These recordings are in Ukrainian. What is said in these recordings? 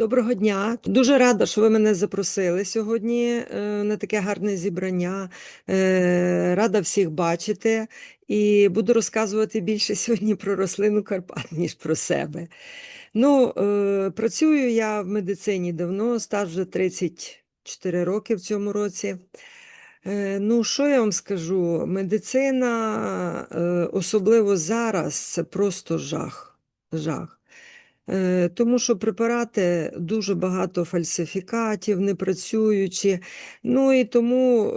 Доброго дня. Дуже рада, що ви мене запросили сьогодні е, на таке гарне зібрання. Е, Рада всіх бачити і буду розказувати більше сьогодні про рослину Карпат, ніж про себе. Ну, е, працюю я в медицині давно, стаж вже 34 роки в цьому році. Ну, що я вам скажу? Медицина, особливо зараз, це просто жах. Жах. Е, Тому що препарати дуже багато фальсифікатів, не працюючі. Ну і тому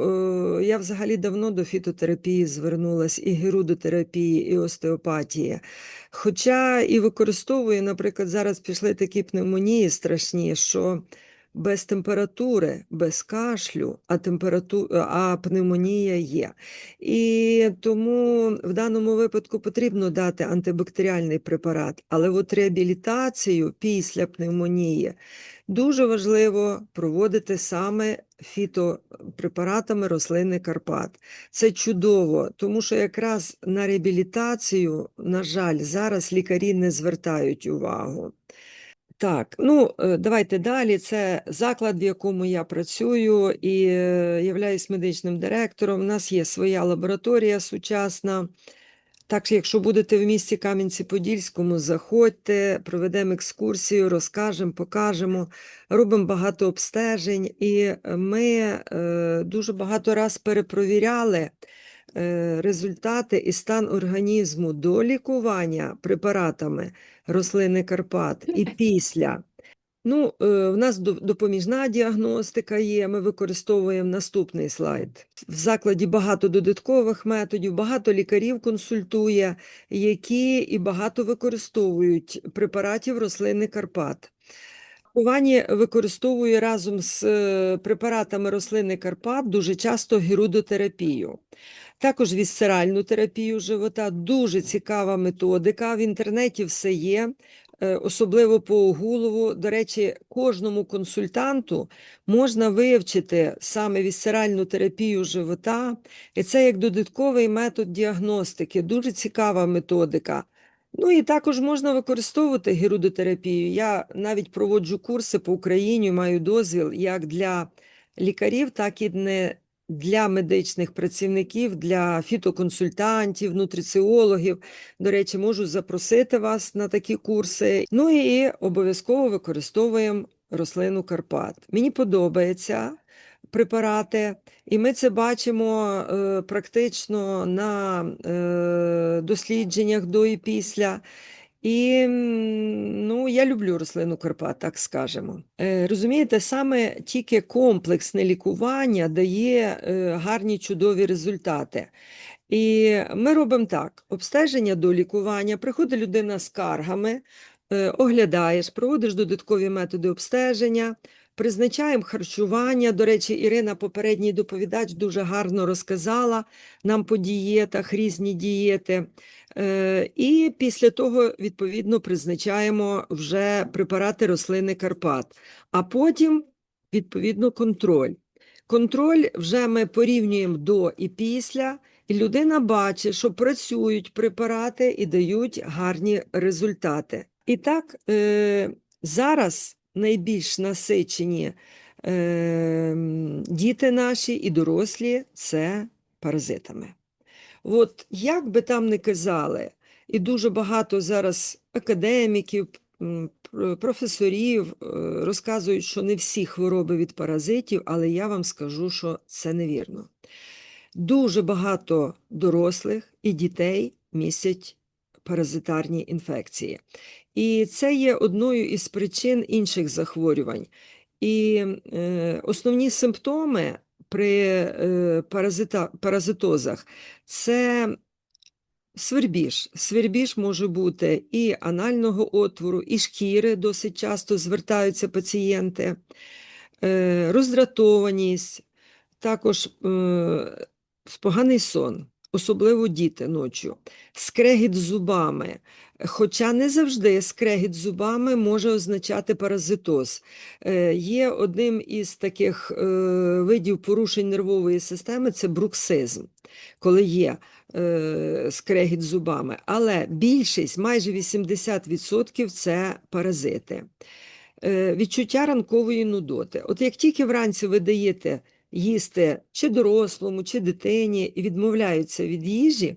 е, я взагалі давно до фітотерапії звернулась, і герудотерапії, і остеопатії. Хоча і використовую, наприклад, зараз пішли такі пневмонії страшні, що без температури, без кашлю, а, температу... а пневмонія є. І тому в даному випадку потрібно дати антибактеріальний препарат, але от реабілітацію після пневмонії дуже важливо проводити саме фітопрепаратами рослини Карпат. Це чудово, тому що якраз на реабілітацію, на жаль, зараз лікарі не звертають увагу. Так, ну е, давайте далі. Це заклад, в якому я працюю і е, являюсь медичним директором. У нас є своя лабораторія сучасна. Так, якщо будете в місті Кам'янці-Подільському, заходьте, проведемо екскурсію, розкажемо, покажемо, робимо багато обстежень, і ми е, дуже багато раз перепровіряли результати і стан організму до лікування препаратами рослини Карпат і після. Ну, е, в нас до- допоміжна діагностика є. Ми використовуємо наступний слайд. В закладі багато додаткових методів, багато лікарів консультує, які і багато використовують препаратів рослини Карпат. Лікуванні використовую разом з е, препаратами рослини Карпат дуже часто герудотерапію. Також вісцеральну терапію живота, дуже цікава методика. В інтернеті все є, е, особливо по Огулову. До речі, кожному консультанту можна вивчити саме вісцеральну терапію живота, і це як додатковий метод діагностики, дуже цікава методика. Ну і також можна використовувати герудотерапію. Я навіть проводжу курси по Україні, маю дозвіл як для лікарів, так і не для медичних працівників, для фітоконсультантів, нутриціологів. До речі, можу запросити вас на такі курси. Ну і обов'язково використовуємо рослину Карпат. Мені подобається препарати, і ми це бачимо е, практично на е, дослідженнях до і після. І ну, я люблю рослину Карпат, так скажемо. Е, розумієте, саме тільки комплексне лікування дає е, гарні чудові результати. І ми робимо так: обстеження до лікування, приходить людина з каргами, е, оглядаєш, проводиш додаткові методи обстеження, призначаємо харчування. До речі, Ірина, попередній доповідач, дуже гарно розказала нам по дієтах, різні дієти. Е, І після того, відповідно, призначаємо вже препарати рослини Карпат, а потім, відповідно, контроль. Контроль вже ми порівнюємо до і після, і людина бачить, що працюють препарати і дають гарні результати. І так, е, зараз найбільш насичені е, діти наші і дорослі це паразитами. От як би там не казали, і дуже багато зараз академіків, професорів е, розказують, що не всі хвороби від паразитів, але я вам скажу, що це невірно. Дуже багато дорослих і дітей містять паразитарні інфекції. І це є одною із причин інших захворювань. І е, основні симптоми при е, паразита, паразитозах це свербіж. Свербіж може бути і анального отвору, і шкіри досить часто звертаються пацієнти, е, роздратованість, також е, поганий сон, особливо діти ночі, скрегіт зубами. Хоча не завжди скрегіт зубами може означати паразитоз. Е, Є одним із таких е, видів порушень нервової системи це бруксизм, коли є е, скрегіт зубами. Але більшість, майже 80% це паразити. відчуття ранкової нудоти. От як тільки вранці ви даєте їсти чи дорослому, чи дитині і відмовляються від їжі,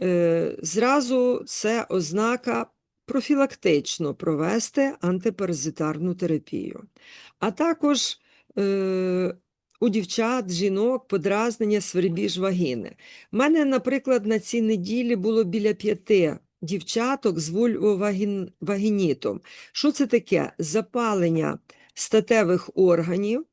е, зразу це ознака профілактично провести антипаразитарну терапію. А також е, у дівчат, жінок подразнення свербіж вагіни. У мене, наприклад, на цій неділі було біля п'яти дівчаток з вульвовагінітом. Що це таке? Запалення статевих органів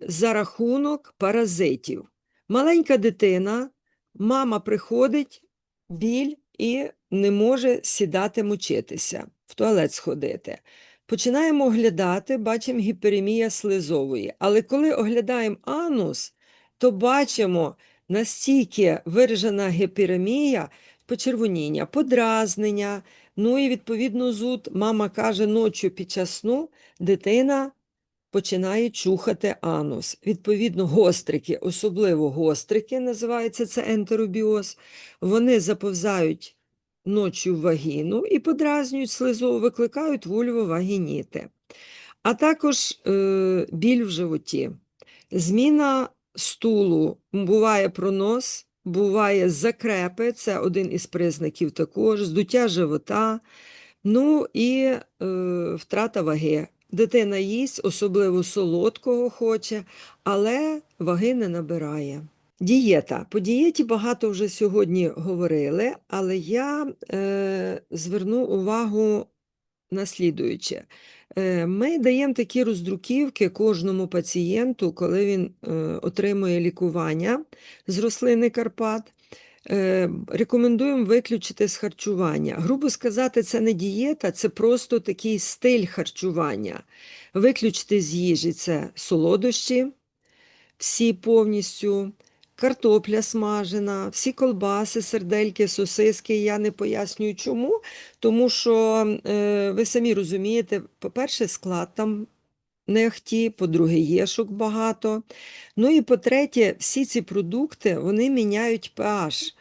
за рахунок паразитів. Маленька дитина, мама приходить, біль і не може сідати мочитися, в туалет сходити. Починаємо оглядати, бачимо гіперемія слизової. Але коли оглядаємо анус, то бачимо настільки виражена гіперемія, почервоніння, подразнення, ну і відповідно зуд. Мама каже, ночі під час сну дитина починає чухати анус. Відповідно, гострики, особливо гострики, називається це ентеробіоз, вони заповзають ночі в вагіну і подразнюють слизову, викликають вульвовагініти. А також е, біль в животі. Зміна стулу буває пронос, буває закрепи, це один із признаків також, здуття живота, ну і е, втрата ваги. Дитина їсть, особливо солодкого хоче, але ваги не набирає. Дієта. По дієті багато вже сьогодні говорили, але я е, зверну увагу на слідуюче. Е, Ми даємо такі роздруківки кожному пацієнту, коли він е, отримує лікування з рослини Карпат. Е, Рекомендуємо виключити з харчування. Грубо сказати, це не дієта, це просто такий стиль харчування. Виключити з їжі це солодощі, всі повністю, картопля смажена, всі колбаси, сердельки, сосиски. Я не пояснюю чому, тому що е, ви самі розумієте, по-перше, склад там не ахті, по-друге, єшок багато. Ну і по-третє, всі ці продукти вони міняють pH.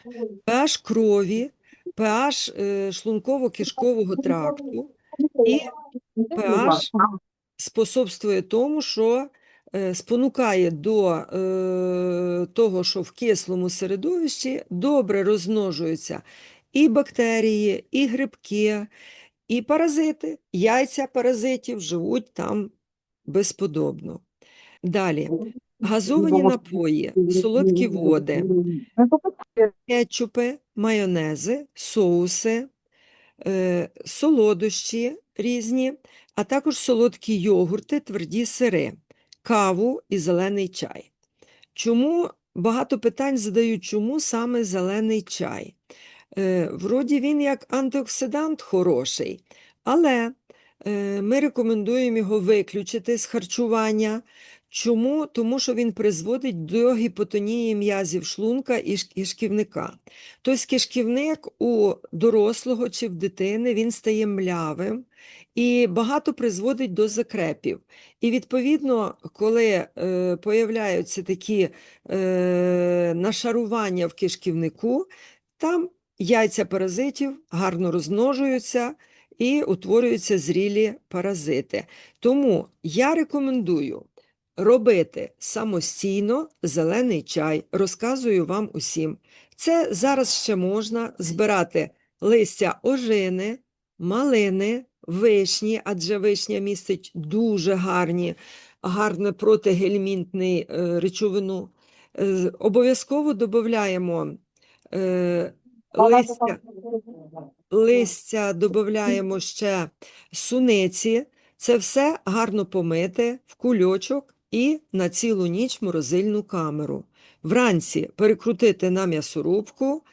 pH крові, pH е, шлунково-кишкового тракту і pH способствує тому, що е, спонукає до е, того, що в кислому середовищі добре розмножуються і бактерії, і грибки, і паразити. Яйця паразитів живуть там безподобно. Далі, газовані напої, солодкі води, кетчупи, майонези, соуси, е, солодощі різні, а також солодкі йогурти, тверді сири, каву і зелений чай. Чому багато питань задають, чому саме зелений чай? Е, Вроді він як антиоксидант хороший, але ми рекомендуємо його виключити з харчування. Чому? Тому що він призводить до гіпотонії м'язів шлунка і ш- кишківника. Тобто кишківник у дорослого чи в дитини він стає млявим і багато призводить до закрепів. І відповідно, коли е, появляються такі е, нашарування в кишківнику, там яйця паразитів гарно розмножуються і утворюються зрілі паразити. Тому я рекомендую робити самостійно зелений чай, розказую вам усім. Це зараз ще можна збирати листя ожини, малини, вишні, адже вишня містить дуже гарні, гарне протигельмінтний е, речовину. Е, Обов'язково додаємо е, листя листя додаємо ще суниці. Це все гарно помити в кульочок і на цілу ніч морозильну камеру. Вранці перекрутити на м'ясорубку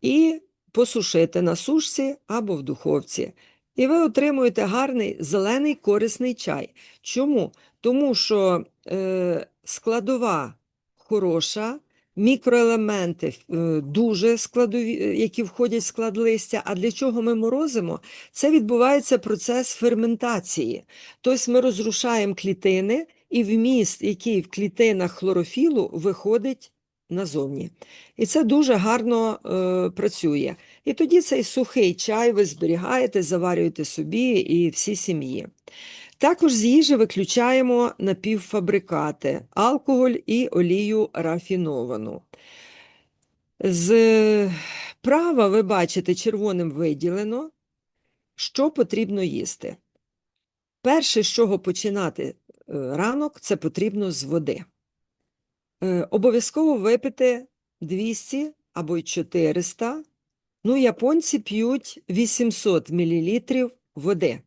і посушити на сушці або в духовці. І ви отримуєте гарний зелений корисний чай. Чому? Тому що е, складова хороша, мікроелементи е, дуже складові, е, які входять в склад листя. А для чого ми морозимо? Це відбувається процес ферментації. Тобто ми розрушаємо клітини, і вміст, який в клітинах хлорофілу, виходить назовні. І це дуже гарно е, працює. І тоді цей сухий чай ви зберігаєте, заварюєте собі і всій сім'ї. Також з їжі виключаємо напівфабрикати, алкоголь і олію рафіновану. З права ви бачите червоним виділено, що потрібно їсти. Перше, з чого починати е, ранок, це потрібно з води. Е, Обов'язково випити 200 або 400. Ну, японці п'ють 800 мл води.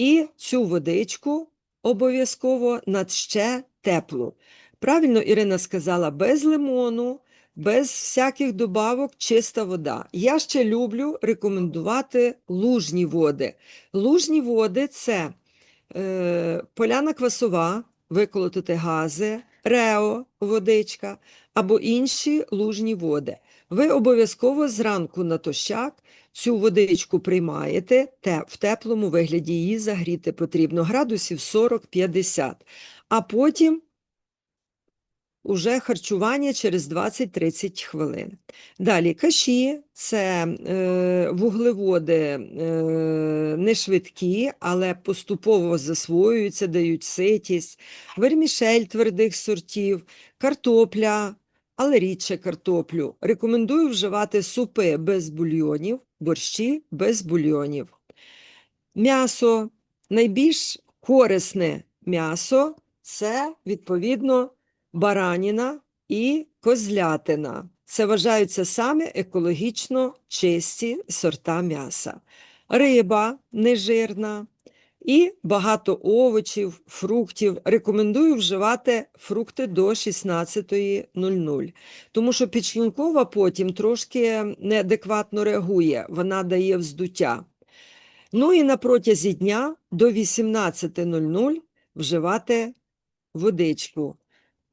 І цю водичку обов'язково над ще теплу. Правильно Ірина сказала, без лимону, без всяких добавок, чиста вода. Я ще люблю рекомендувати лужні води. Лужні води це е, поляна квасова, виколотити гази, рео, водичка або інші лужні води. Ви обов'язково зранку натощак цю водичку приймаєте, те, в теплому вигляді її загріти потрібно градусів 40-50, а потім уже харчування через 20-30 хвилин. Далі каші це е, вуглеводи е, не швидкі, але поступово засвоюються, дають ситість, вермішель твердих сортів, картопля, але рідше картоплю. Рекомендую вживати супи без бульйонів, борщі без бульйонів. М'ясо. Найбільш корисне м'ясо це, відповідно, бараніна і козлятина. Це вважаються саме екологічно чисті сорта м'яса. Риба нежирна і багато овочів, фруктів. Рекомендую вживати фрукти до 16.00, тому що підшлункова потім трошки неадекватно реагує, вона дає вздуття. Ну і на протязі дня до 18.00 вживати водичку.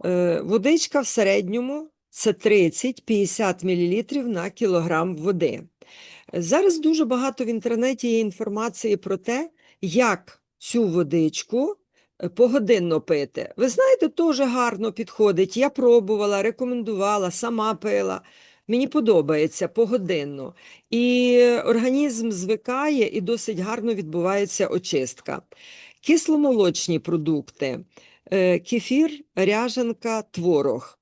Е, Водичка в середньому це 30-50 мл на кілограм води. Зараз дуже багато в інтернеті є інформації про те, як цю водичку е, погодинно пити. Ви знаєте, теж гарно підходить. Я пробувала, рекомендувала, сама пила. Мені подобається погодинно. І організм звикає і досить гарно відбувається очистка. Кисломолочні продукти, е, кефір, ряженка, творог.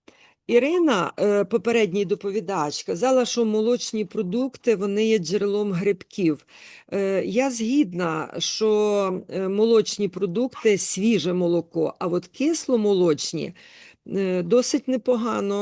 Ірина, е, попередній доповідач, казала, що молочні продукти вони є джерелом грибків. Е, Я згідна, що е, молочні продукти свіже молоко, а от кисломолочні досить непогано.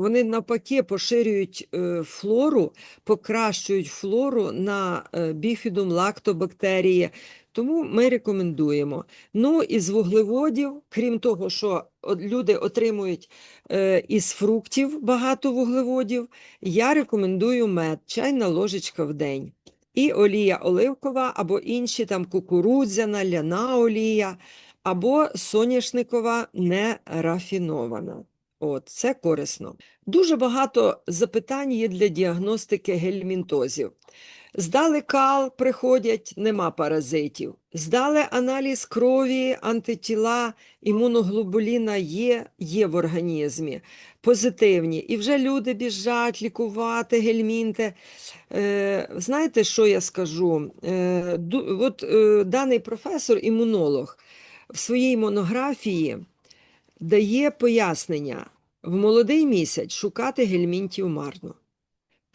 Вони навпаки поширюють флору, покращують флору на біфідум лактобактерії. Тому ми рекомендуємо. Ну і з вуглеводів, крім того, що люди отримують е, із фруктів багато вуглеводів, я рекомендую мед, чайна ложечка в день. І олія оливкова, або інші там кукурудзяна, ляна олія, або соняшникова нерафінована. От, це корисно. Дуже багато запитань є для діагностики гельмінтозів. Здали кал, приходять, нема паразитів. Здали аналіз крові, антитіла, імуноглобуліна є, є в організмі, позитивні. І вже люди біжать лікувати гельмінти. Е, знаєте, що я скажу? Е, от е, даний професор, імунолог, в своїй монографії дає пояснення: в молодий місяць шукати гельмінтів марно.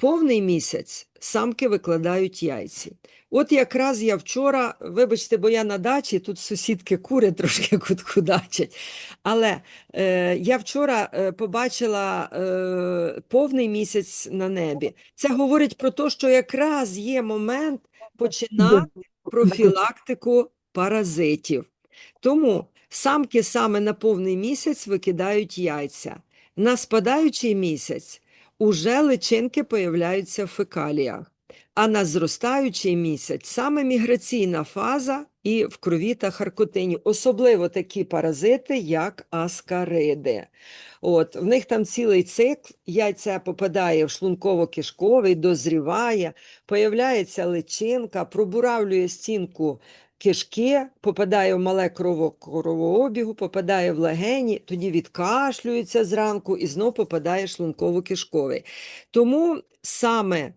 Повний місяць самки викладають яйці. От якраз я вчора, вибачте, бо я на дачі, тут сусідки кури трошки куткудачать. Але е, я вчора е, побачила е, повний місяць на небі. Це говорить про те, що якраз є момент починати профілактику паразитів. Тому самки саме на повний місяць викидають яйця. На спадаючий місяць уже личинки появляються в фекаліях, а на зростаючий місяць саме міграційна фаза і в крові та харкотині, особливо такі паразити, як аскариди. От, в них там цілий цикл, яйця попадає в шлунково-кишковий, дозріває, появляється личинка, пробуравлює стінку кишки, попадає в мале крово- кровообігу, попадає в легені, тоді відкашлюється зранку і знов попадає шлунково-кишковий. Тому саме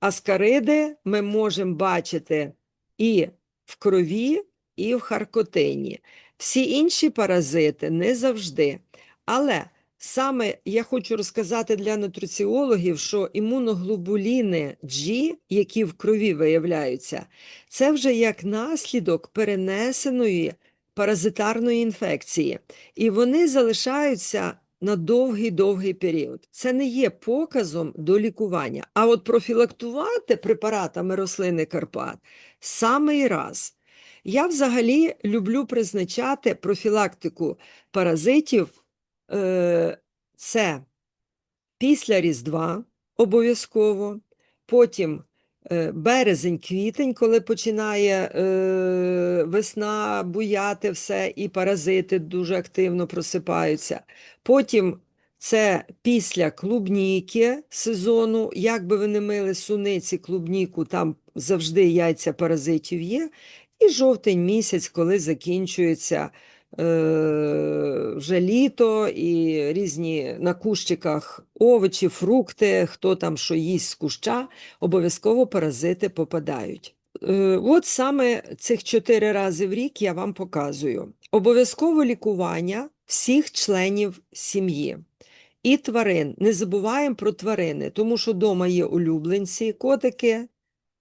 аскариди ми можемо бачити і в крові, і в харкотині. Всі інші паразити не завжди. Але саме я хочу розказати для нутриціологів, що імуноглобуліни G, які в крові виявляються, це вже як наслідок перенесеної паразитарної інфекції. І вони залишаються на довгий-довгий період. Це не є показом до лікування. А от профілактувати препаратами рослини Карпат самий раз. Я взагалі люблю призначати профілактику паразитів. Е, це після Різдва обов'язково, потім е, березень-квітень, коли починає е, весна буяти все, і паразити дуже активно просипаються. Потім це після клубніки сезону, як би ви не мили суниці, клубніку, там завжди яйця паразитів є. І жовтень місяць, коли закінчується вже літо і різні на кущиках овочі, фрукти, хто там що їсть з куща, обов'язково паразити попадають. Е, От саме цих чотири рази в рік я вам показую. Обов'язково лікування всіх членів сім'ї. І тварин. Не забуваємо про тварини, тому що вдома є улюбленці, котики,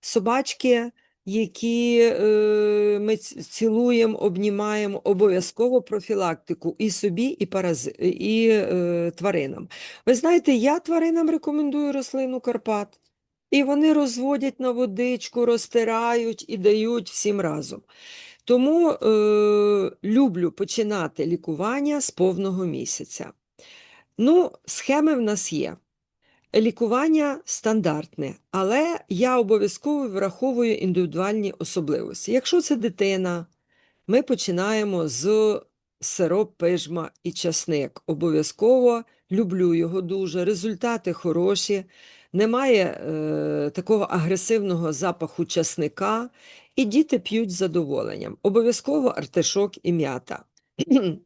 собачки, які е, ми цілуємо, обнімаємо, обов'язково профілактику і собі, і, парази... і е, тваринам. Ви знаєте, я тваринам рекомендую рослину Карпат. І вони розводять на водичку, розтирають і дають всім разом. Тому е, люблю починати лікування з повного місяця. Ну, схеми в нас є. Лікування стандартне, але я обов'язково враховую індивідуальні особливості. Якщо це дитина, ми починаємо з сироп, пижма і часник. Обов'язково люблю його дуже. Результати хороші, немає е, такого агресивного запаху часника, і діти п'ють з задоволенням. Обов'язково артишок і м'ята.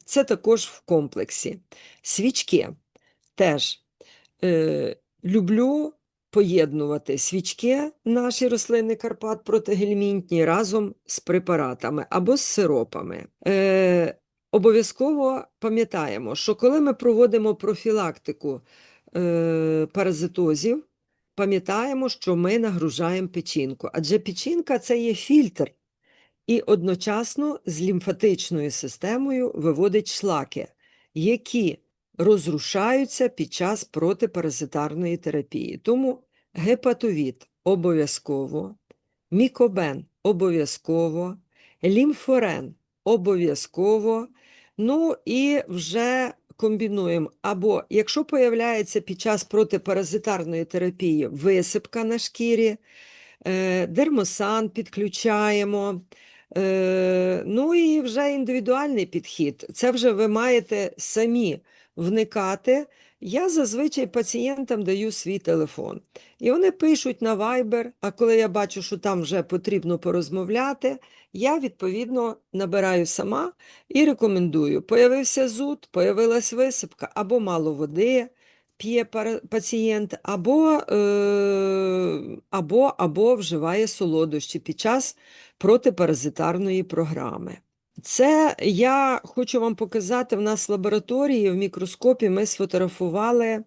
Це також в комплексі. Свічки теж. Е, люблю поєднувати свічки, наші рослини Карпат протигельмінтні разом з препаратами або з сиропами. Е, обов'язково пам'ятаємо, що коли ми проводимо профілактику е, паразитозів, пам'ятаємо, що ми нагружаємо печінку, адже печінка це є фільтр. І одночасно з лімфатичною системою виводить шлаки, які розрушаються під час протипаразитарної терапії. Тому гепатовід обов'язково, мікобен обов'язково, лімфорен обов'язково. Ну і вже комбінуємо. Або якщо появляється під час протипаразитарної терапії висипка на шкірі, е, дермосан підключаємо. Е, Ну і вже індивідуальний підхід. Це вже ви маєте самі вникати. Я зазвичай пацієнтам даю свій телефон. І вони пишуть на Viber, а коли я бачу, що там вже потрібно порозмовляти, я відповідно набираю сама і рекомендую. Появився зуд, появилась висипка або мало води п'є пацієнт, або, е, або, або вживає солодощі під час протипаразитарної програми. Це я хочу вам показати. В нас в лабораторії в мікроскопі ми сфотографували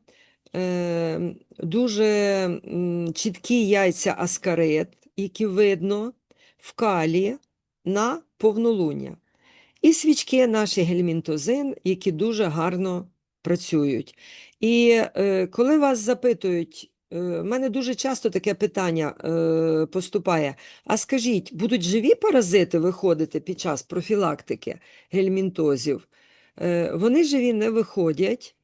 е, дуже чіткі яйця аскарит, які видно в калі на повнолуння. І свічки наші гельмінтозин, які дуже гарно працюють. І е, коли вас запитують, е, в мене дуже часто таке питання е, поступає: а скажіть, будуть живі паразити виходити під час профілактики гельмінтозів? Е, вони живі не виходять.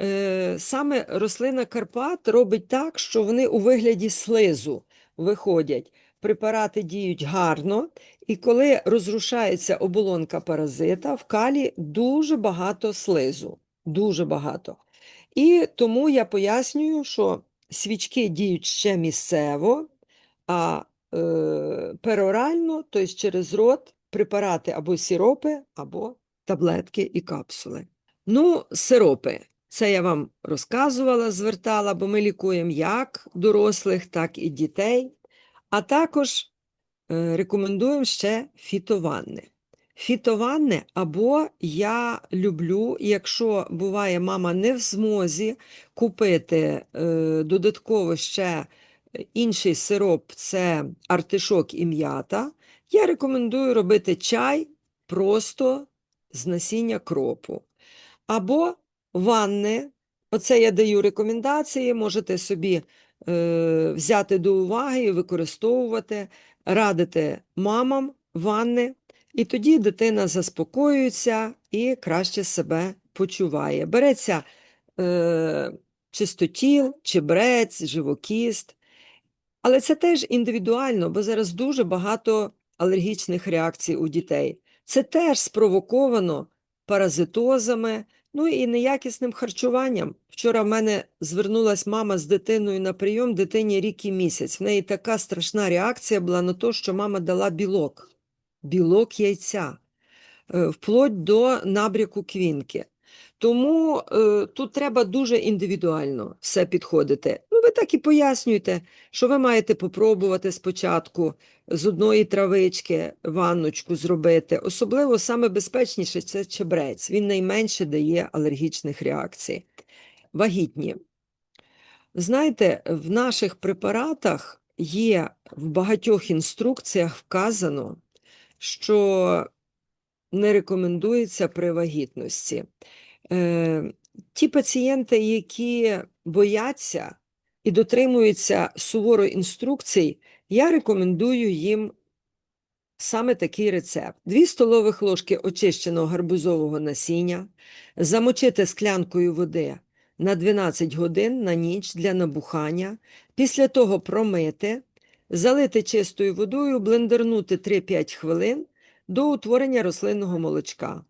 Е, саме рослина Карпат робить так, що вони у вигляді слизу виходять. Препарати діють гарно, і коли розрушається оболонка паразита, в калі дуже багато слизу. Дуже багато. І тому я пояснюю, що свічки діють ще місцево, а е, перорально, тобто через рот, препарати або сиропи, або таблетки і капсули. Ну, сиропи. Це я вам розказувала, звертала, бо ми лікуємо як дорослих, так і дітей. А також е, рекомендуємо ще фітованни. Фітованне, або я люблю, якщо буває мама не в змозі купити е, додатково ще інший сироп це артишок і м'ята, я рекомендую робити чай просто з насіння кропу. Або ванни. Оце я даю рекомендації, можете собі е, взяти до уваги і використовувати, радити мамам ванни, і тоді дитина заспокоюється і краще себе почуває. Береться е, чистотіл, чебрець, живокіст. Але це теж індивідуально, бо зараз дуже багато алергічних реакцій у дітей. Це теж спровоковано паразитозами, ну і неякісним харчуванням. Вчора в мене звернулась мама з дитиною на прийом дитині рік і місяць. В неї така страшна реакція була на те, що мама дала білок, білок яйця, е, вплоть до набряку квінки. Тому е, тут треба дуже індивідуально все підходити. Ну, ви так і пояснюєте, що ви маєте попробувати спочатку з одної травички ванночку зробити. Особливо саме безпечніше це чебрець. Він найменше дає алергічних реакцій. Вагітні. Знаєте, в наших препаратах є в багатьох інструкціях вказано, що не рекомендується при вагітності. Е, ті пацієнти, які бояться і дотримуються суворо інструкцій, я рекомендую їм саме такий рецепт: 2 столових ложки очищеного гарбузового насіння, замочити склянкою води на 12 годин на ніч для набухання, після того промити, залити чистою водою, блендернути 3-5 хвилин до утворення рослинного молочка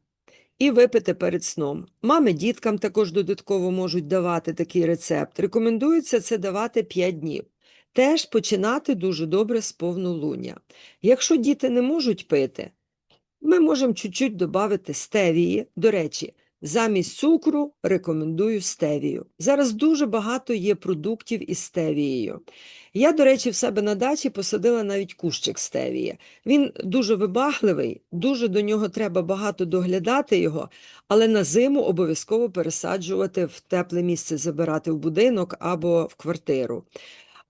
і випити перед сном. Мами діткам також додатково можуть давати такий рецепт. Рекомендується це давати 5 днів. Теж починати дуже добре з повнолуння. Якщо діти не можуть пити, ми можемо чуть-чуть додати стевії. До речі, замість цукру рекомендую стевію. Зараз дуже багато є продуктів із стевією. Я, до речі, в себе на дачі посадила навіть кущик стевії. Він дуже вибагливий, дуже до нього треба багато доглядати його, але на зиму обов'язково пересаджувати в тепле місце, забирати в будинок або в квартиру.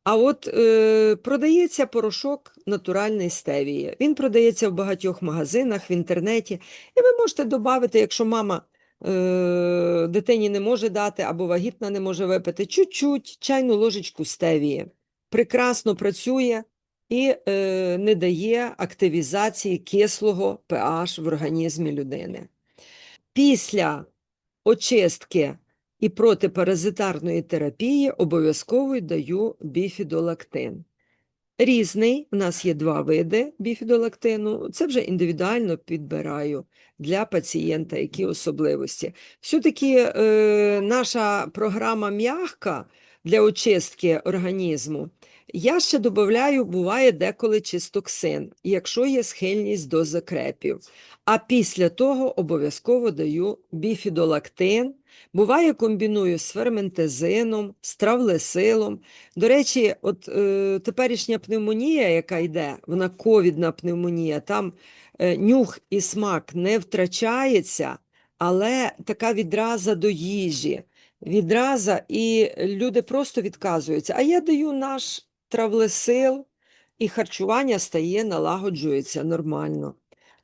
А от е, продається порошок натуральний стевії. Він продається в багатьох магазинах, в інтернеті. І ви можете додати, якщо мама е, дитині не може дати або вагітна не може випити, чуть-чуть чайну ложечку стевії. Прекрасно працює і е, не дає активізації кислого pH в організмі людини. Після очистки і протипаразитарної терапії обов'язково даю біфідолактин. Різний, у нас є два види біфідолактину, це вже індивідуально підбираю для пацієнта, які особливості. Все-таки е, наша програма м'ягка для очистки організму. Я ще додаю, буває деколи чистоксин, якщо є схильність до закрепів. А після того обов'язково даю біфідолактин. Буває, комбіную з ферментезином, з травлесилом. До речі, от е, теперішня пневмонія, яка йде, вона ковідна пневмонія, там е, нюх і смак не втрачається, але така відраза до їжі, відраза, і люди просто відказуються. А я даю наш травлесил, і харчування стає, налагоджується нормально.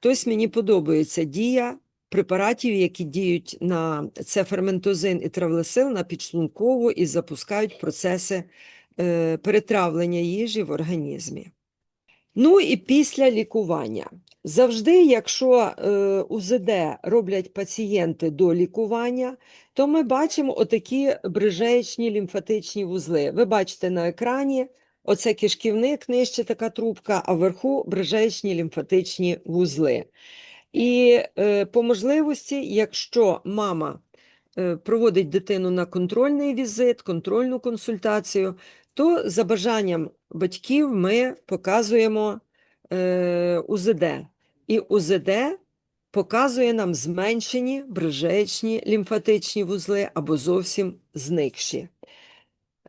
Тобто мені подобається дія препаратів, які діють на це ферментозин і травлесил на підшлункову і запускають процеси е, перетравлення їжі в організмі. Ну і після лікування. Завжди, якщо е, УЗД роблять пацієнти до лікування, то ми бачимо отакі брижеєчні лімфатичні вузли. Ви бачите на екрані, оце кишківник, нижче така трубка, а вверху брижеєчні лімфатичні вузли. І е, по можливості, якщо мама е, проводить дитину на контрольний візит, контрольну консультацію, то за бажанням батьків ми показуємо е, УЗД. І УЗД показує нам зменшені брижеєчні лімфатичні вузли або зовсім зникші.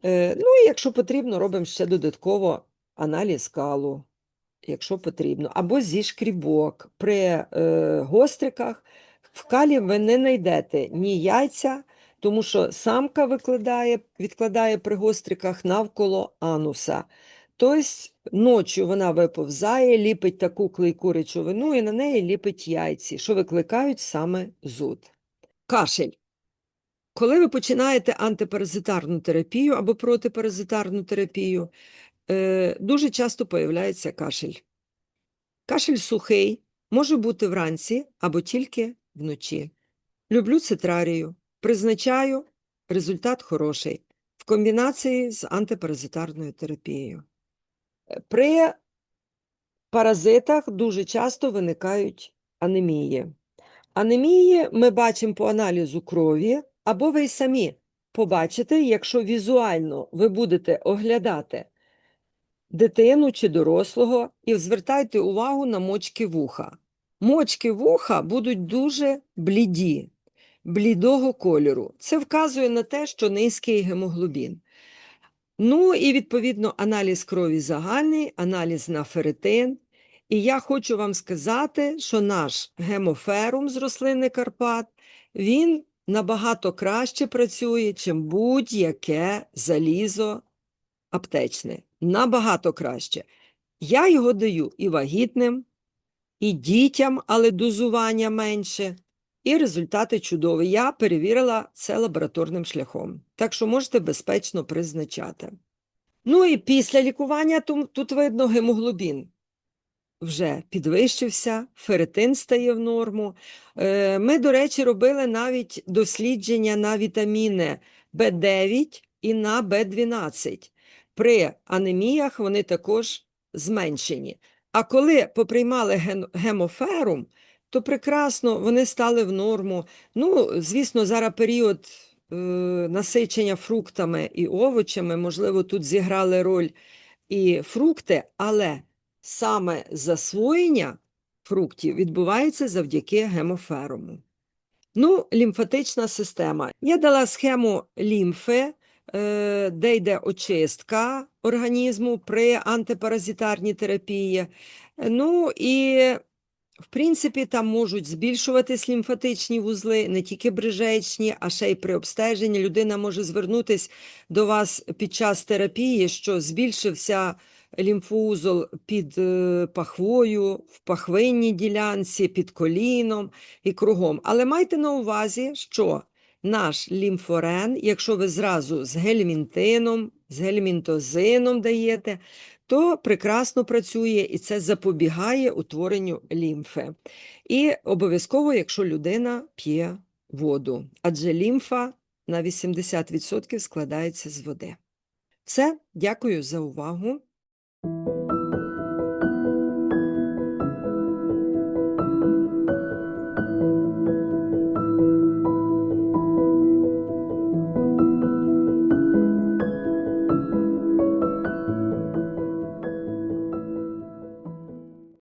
Ну і якщо потрібно, робимо ще додатково аналіз калу. Якщо потрібно, або зі шкрібок. При е, гостриках в калі ви не знайдете ні яйця, тому що самка викладає, відкладає при гостриках навколо ануса. Тобто ночі вона виповзає, ліпить таку клейку речовину і на неї ліпить яйці, що викликають саме зуд. Кашель. Коли ви починаєте антипаразитарну терапію або протипаразитарну терапію, е, дуже часто появляється кашель. Кашель сухий, може бути вранці або тільки вночі. Люблю цитрарію, призначаю, результат хороший в комбінації з антипаразитарною терапією. Е, При паразитах дуже часто виникають анемії. Анемії ми бачимо по аналізу крові, або ви самі побачите, якщо візуально ви будете оглядати дитину чи дорослого, і звертайте увагу на мочки вуха. Мочки вуха будуть дуже бліді, блідого кольору. Це вказує на те, що низький гемоглобін. Ну і відповідно аналіз крові загальний, аналіз на ферритин. І я хочу вам сказати, що наш гемоферум з рослини Карпат, він набагато краще працює, чим будь-яке залізо аптечне. Набагато краще. Я його даю і вагітним, і дітям, але дозування менше. І результати чудові. Я перевірила це лабораторним шляхом. Так що можете безпечно призначати. Ну і після лікування тут, видно гемоглобін вже підвищився, ферритин стає в норму. Е, Ми, до речі, робили навіть дослідження на вітаміни В9 і на В12. При анеміях вони також зменшені. А коли поприймали гемоферум, то прекрасно вони стали в норму. Ну, звісно, зараз період е, насичення фруктами і овочами, можливо, тут зіграли роль і фрукти, але саме засвоєння фруктів відбувається завдяки гемоферуму. Ну, лімфатична система. Я дала схему лімфи, де йде очистка організму при антипаразитарній терапії. Ну і в принципі, там можуть збільшуватись лімфатичні вузли, не тільки брижечні, а ще й при обстеженні. Людина може звернутися до вас під час терапії, що збільшився лімфоузол під е, пахвою, в пахвинній ділянці, під коліном і кругом. Але майте на увазі, що наш лімфорен, якщо ви зразу з гельмінтином, з гельмінтозином даєте, то прекрасно працює і це запобігає утворенню лімфи. І обов'язково, якщо людина п'є воду, адже лімфа на 80% складається з води. Все, дякую за увагу.